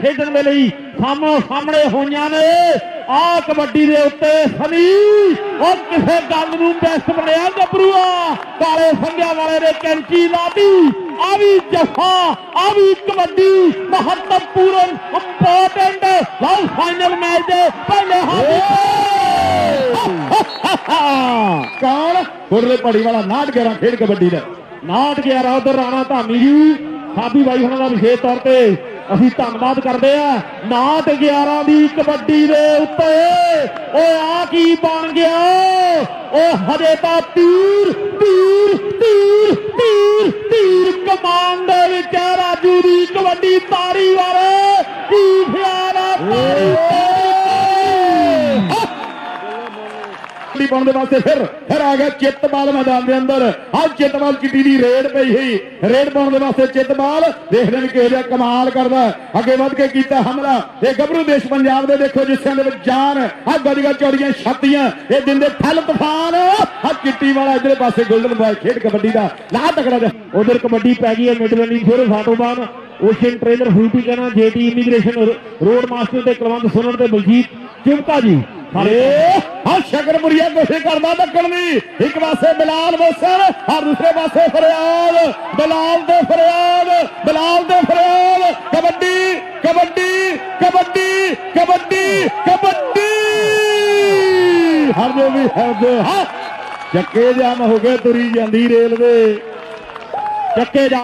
ਖੇਡਣ ਦੇ ਲਈ ਸਾਹਮਣੇ ਸਾਹਮਣੇ ਹੋਈਆਂ ਨੇ। ਆ ਕਬੱਡੀ ਦੇ ਉੱਤੇ ਸਨੀ ਉਹ ਕਿਸੇ ਗੱਲ ਨੂੰ ਬੈਸਟ ਬਣਿਆ ਗੱਭਰੂਆ। ਕਾਲੇ ਸੰਗਿਆ ਵਾਲੇ ਨੇ ਕੈਂਚੀ ਲਾਤੀ। ਆ ਵੀ ਜਫਾ, ਆ ਵੀ ਕਬੱਡੀ। ਮਹੱਤਵਪੂਰਨ ਇੰਪੋਰਟੈਂਟ ਲਾਲ ਫਾਈਨਲ ਮੈਚ ਦੇ ਪਹਿਲੇ ਹਾਂ ਕੌਣ? ਗੁਰਲੇ ਪੜੀ ਵਾਲਾ 911 ਖੇਡ ਕਬੱਡੀ ਦਾ। 911 ਉਧਰ ਰਾਣਾ ਧਾਮੀ ਜੀ। ਸਾਬੀ ਬਾਈ ਹੁਣਾਂ ਦਾ ਵਿਸ਼ੇਸ਼ ਤੌਰ ਤੇ ਅਸੀਂ ਧੰਨਵਾਦ ਕਰਦੇ ਆ 911 ਦੀ ਕਬੱਡੀ ਦੇ ਉੱਤੇ। ਓਏ ਆ ਕੀ ਬਣ ਗਿਆ? ਉਹ ਹਜੇ ਤਾਂ ਤੀਰ ਤੀਰ ਤੀਰ ਤੀਰ ਤੀਰ ਕਮਾਨ ਦੇ ਵਿੱਚ ਆ ਰਾਜੂ ਦੀ ਕਬੱਡੀ ਤਾਰੀ ਵਾਲੇ। ਕੀ ਖਿਆਲ ਆ ਤਾਰੀ ਪਾਉਣ ਦੇ ਵਾਸਤੇ ਫਿਰ ਫਿਰ ਆ ਗਿਆ ਚਿੱਤਬਾਲ ਮੈਦਾਨ ਦੇ ਅੰਦਰ। ਆ ਚਿੱਤਬਾਲ ਕਿੱਡੀ ਦੀ ਰੇਡ ਪਈ ਹੋਈ ਰੇਡ ਪਾਉਣ ਦੇ ਵਾਸਤੇ ਚਿੱਤਬਾਲ ਦੇਖਦੇ ਨੇ ਕਿਹੋ ਜਿਹਾ ਕਮਾਲ ਕਰਦਾ ਅੱਗੇ ਵੱਧ ਕੇ ਕੀਤਾ ਹਮਲਾ। ਇਹ ਗੱਭਰੂ ਦੇਸ਼ ਪੰਜਾਬ ਦੇ ਦੇਖੋ ਜਿਸਿਆਂ ਦੇ ਵਿੱਚ ਜਾਨ ਆ ਗੱਡੀਆਂ ਚੌੜੀਆਂ ਛਾਤੀਆਂ, ਇਹ ਦਿੰਦੇ ਠੱਲ ਤੂਫਾਨ ਆ ਕਿੱਟੀ ਵਾਲਾ ਇਧਰੇ ਪਾਸੇ ਗੋਲਡਨ ਬਾਲ ਖੇਡ ਕਬੱਡੀ ਦਾ ਲਾ ਤਕੜਾ ਜਿਹਾ। ਉਧਰ ਕਬੱਡੀ ਪੈ ਗਈ ਹੈ ਮਿਡਲੈਂਡਿੰਗ ਫਿਰ ਫਾਟੋਬਾਨ ਓਸ਼ਨ ਟ੍ਰੇਨਰ ਫੂਟੀ ਕਹਿਣਾ ਜੇਟੀ ਇਮੀਗ੍ਰੇਸ਼ਨ ਰੋਡ ਮਾਸਟਰ ਤੇ ਕੁਲਵੰਤ ਸੁਣਨ ਤੇ ਬਲਜੀਤ ਚਿਮਕਾ ਜੀ ਹਾਂ ਸ਼ਕਰਪੁਰੀਆ ਕੋਸ਼ਿਸ਼ ਕਰਦਾ ਧੱਕਣ ਦੀ। ਇੱਕ ਪਾਸੇ ਬਿਲਾਲ ਮੋਸਰ ਔਰ ਦੂਸਰੇ ਪਾਸੇ ਫਰਿਆਦ ਬਿਲਾਲ ਦੇ ਫਰਿਆਦ ਬਿਲਾਲ ਦੇ ਫਰਿਆਦ ਕਬੱਡੀ ਕਬੱਡੀ ਕਬੱਡੀ ਕਬੱਡੀ ਕਬੱਡੀ! ਹਰ ਜੋ ਵੀ ਹੈ ਜੋ ਹਾਂ। ਚੱਕੇ ਜਾਮ ਹੋ ਗਏ ਤੁਰੀ ਜਾਂਦੀ ਰੇਲਵੇ। ਚੱਕੇ ਜਾ